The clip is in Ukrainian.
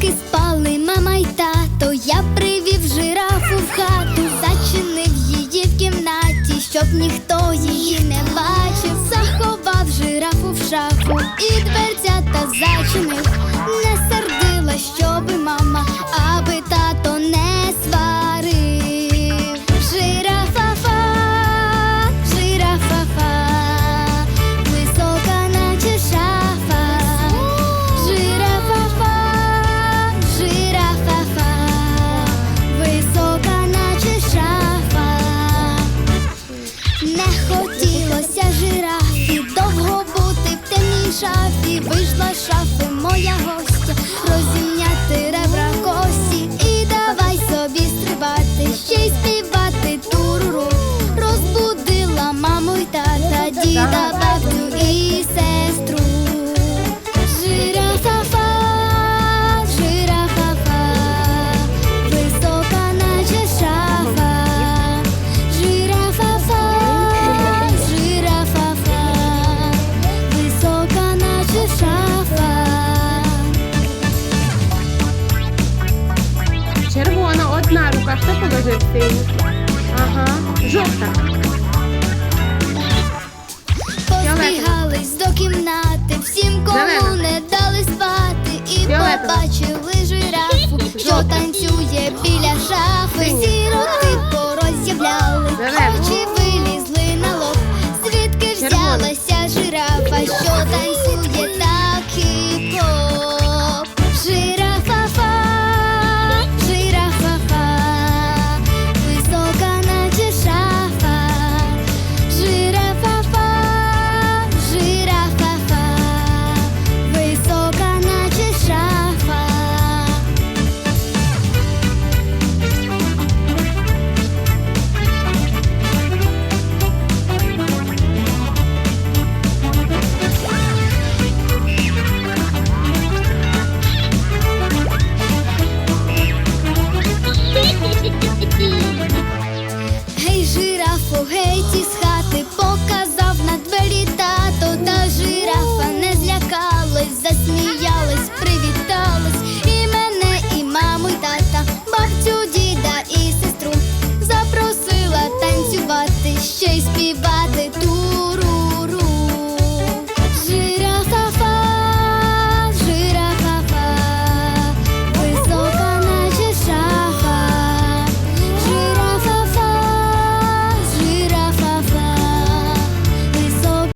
Поки спали мама й тато, я привів жирафу в хату, зачинив її в кімнаті, щоб ніхто її не бачив, заховав жирафу в шафу і дверцята зачинив. Хто положив синю? Ага, жовта. Поспігались до кімнати, всім кому Зелена. не дали спати, і Фіолетова. побачили